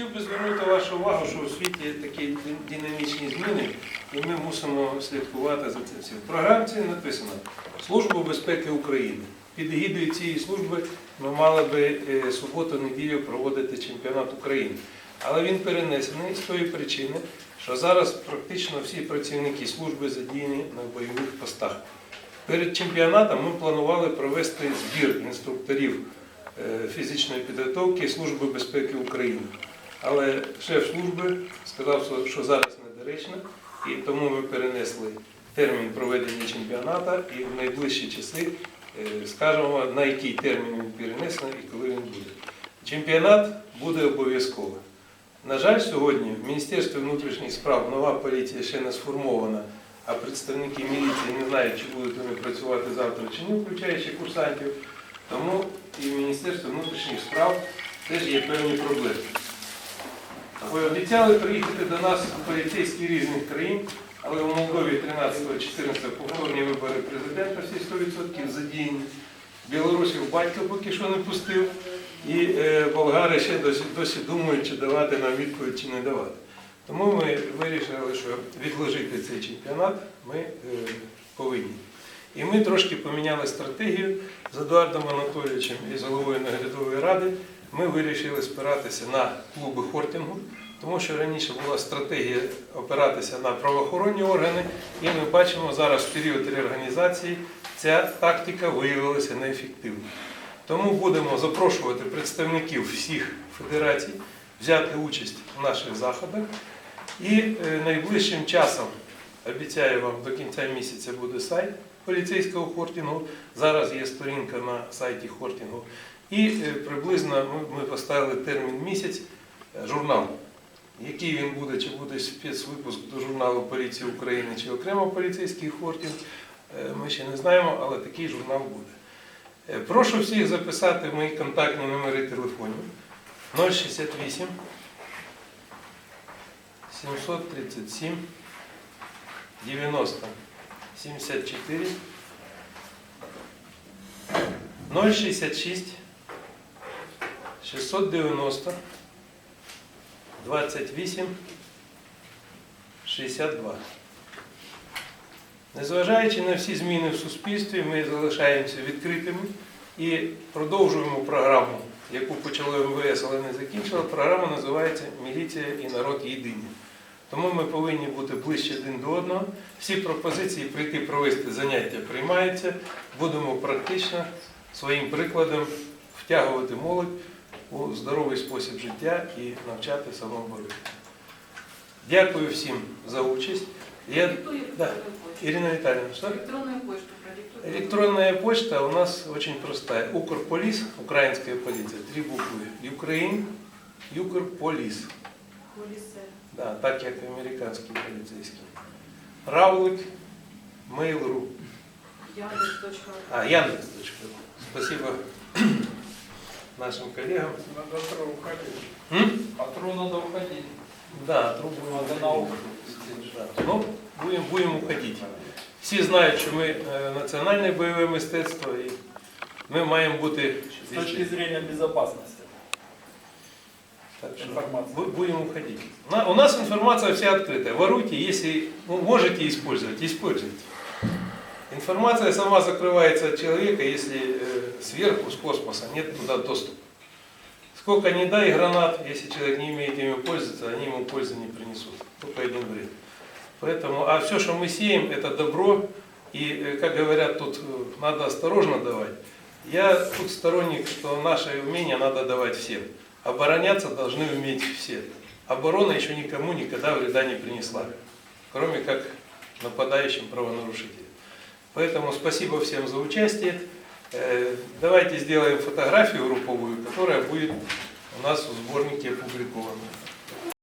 Хотів би звернути вашу увагу, що у світі такі динамічні зміни, і ми мусимо слідкувати за цим всім. В програмці написано Служба безпеки України. Під егідою цієї служби ми мали би е, суботу-неділю проводити чемпіонат України. Але він перенесений з тої причини, що зараз практично всі працівники служби задіяні на бойових постах. Перед чемпіонатом ми планували провести збір інструкторів е, фізичної підготовки Служби безпеки України. Але шеф служби сказав, що- зараз недоречно, і тому ми перенесли термін проведення чемпіонату і в найближчі часи е, скажемо, на який термін він перенесений і коли він буде. Чемпіонат буде обов'язково. На жаль, сьогодні в Міністерстві внутрішніх справ нова поліція ще не сформована, а представники міліції не знають, чи будуть вони працювати завтра чи ні, включаючи курсантів. Тому і в Міністерстві внутрішніх справ теж є певні проблеми. Ви обіцяли приїхати до нас поліцейські різних країн, але в Молдові 13-14 повторні вибори президента всі 100% задіяні. Білорусів батько поки що не пустив, і е, болгари ще досі, досі думають, чи давати нам відповідь, чи не давати. Тому ми вирішили, що відложити цей чемпіонат ми е, повинні. І ми трошки поміняли стратегію з Едуардом Анатолійовичем і з головою наглядової ради. Ми вирішили спиратися на клуби хортингу, тому що раніше була стратегія опиратися на правоохоронні органи, і ми бачимо зараз в період реорганізації ця тактика виявилася неефективною. Тому будемо запрошувати представників всіх федерацій взяти участь в наших заходах. І е, найближчим часом, обіцяю вам, до кінця місяця буде сайт поліцейського хортингу. Зараз є сторінка на сайті хортингу. І е, приблизно ми- ми поставили термін місяць е, журнал. Який він буде, чи буде спецвипуск до журналу Поліції України, чи окремо поліцейський хортинг, е, ми ще не знаємо, але такий журнал буде. Прошу всіх записати мої контактні номери телефонів 068 737 90 74 066 690 28 62. Незважаючи на всі зміни в суспільстві, ми залишаємося відкритими і продовжуємо програму, яку почало МВС, але не закінчила. Програма називається Міліція і народ єдині. Тому ми повинні бути ближче один до одного. Всі пропозиції прийти провести заняття приймаються. Будемо практично своїм прикладом втягувати молодь у здоровий спосіб життя і навчати самообороні. Дякую всім за участь. Я... Продиктуй Да. электронную почту. Ирина Витальевна, что? Электронную почту продиктуй. Электронная почта у нас очень простая. Укрполис, украинская полиция, три буквы. Украин, Укрполис. Полисе. Да, так як американський поліцейський. Равлик, Mail.ru. Яндекс.ру. А, Яндекс.ру. Спасибо нашим коллегам. Надо от тру уходить. М? От тру надо уходить. Да, трубу Надо на ухо. Да. Ну, будемо, будемо уходити. Всі знають, що ми е, національне бойове мистецтво і ми маємо бути С точки зрения безопасности. Так что Информация. бу- будем уходить. На- У нас информация вся открытая. Воруйте, если ну, можете использовать, используйте. Информация сама закрывается от человека, если э, сверху, с космоса, нет туда доступа. Сколько не дай гранат, если человек не умеет ими пользоваться, они ему пользы не принесут. Только один вред. Поэтому, а все, что мы сеем, это добро. И, э, как говорят, тут э, надо осторожно давать. Я тут сторонник, что наше умение надо давать всем. Обороняться должны уметь все. Оборона еще никому никогда вреда не принесла, кроме как нападающим правонарушителям. Поэтому спасибо всем за участие. Э, Давайте сделаем фотографию групповую, которая будет у нас в сборнике опубликована.